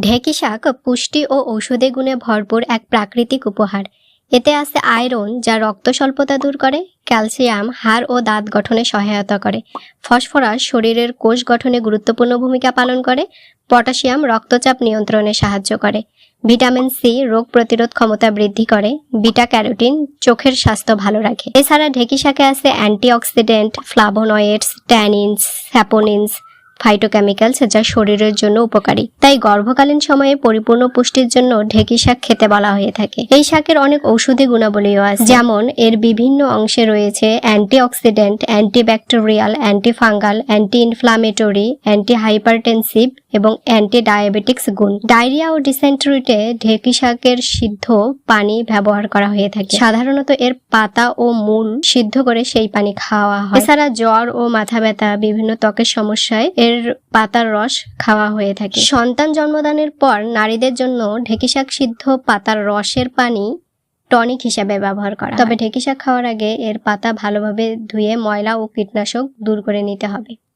ঢেকি শাক, পুষ্টি ও ঔষধি গুণে ভরপুর এক প্রাকৃতিক উপহার। এতে আছে আয়রন, যা রক্ত স্বল্পতা দূর করে, ক্যালসিয়াম, হাড় ও দাঁত গঠনে সহায়তা করে। ফসফরাস শরীরের কোষ গঠনে গুরুত্বপূর্ণ ভূমিকা পালন করে, পটাশিয়াম রক্তচাপ নিয়ন্ত্রণে সাহায্য করে। ভিটামিন সি রোগ প্রতিরোধ ক্ষমতা বৃদ্ধি করে বিটা ক্যারোটিন চোখের স্বাস্থ্য ভালো রাখে। এছাড়া ঢেকি শাকে আছে antioxidant, flavonoids, tannins, saponins. Phytochemicals যা শরীরের জন্য উপকারী। তাই গর্ভকালীন সময়ে পরিপূর্ণ পুষ্টির জন্য ঢেকি শাক খেতে বলা হয়ে থাকে। এই শাকের অনেক ঔষধি গুণাবলীও আছে। যেমন, এর বিভিন্ন অংশে রয়েছে antioxidant antibacterial antifungal anti inflammatory anti hypertensive এবং অ্যান্টি ডায়াবেটিক্স গুণ। ডায়রিয়া ও ডিসেন্ট্রিতে ঢেকি শাকের সিদ্ধ পানি ব্যবহার করা হয়ে থাকে। সাধারণত এর পাতা ও মূল সিদ্ধ করে সেই পানি খাওয়া হয়। এছাড়া জ্বর ও মাথা ব্যথা, বিভিন্ন ত্বকের সমস্যায় এর পাতার রস খাওয়া হয়ে থাকে। সন্তান জন্মদানের পর নারীদের জন্য ঢেকি শাক সিদ্ধ পাতার রসের পানি টনিক হিসাবে ব্যবহার করা তবে ঢেকি শাক খাওয়ার আগে এর পাতা ভালোভাবে ধুয়ে ময়লা ও কীটনাশক দূর করে নিতে হবে।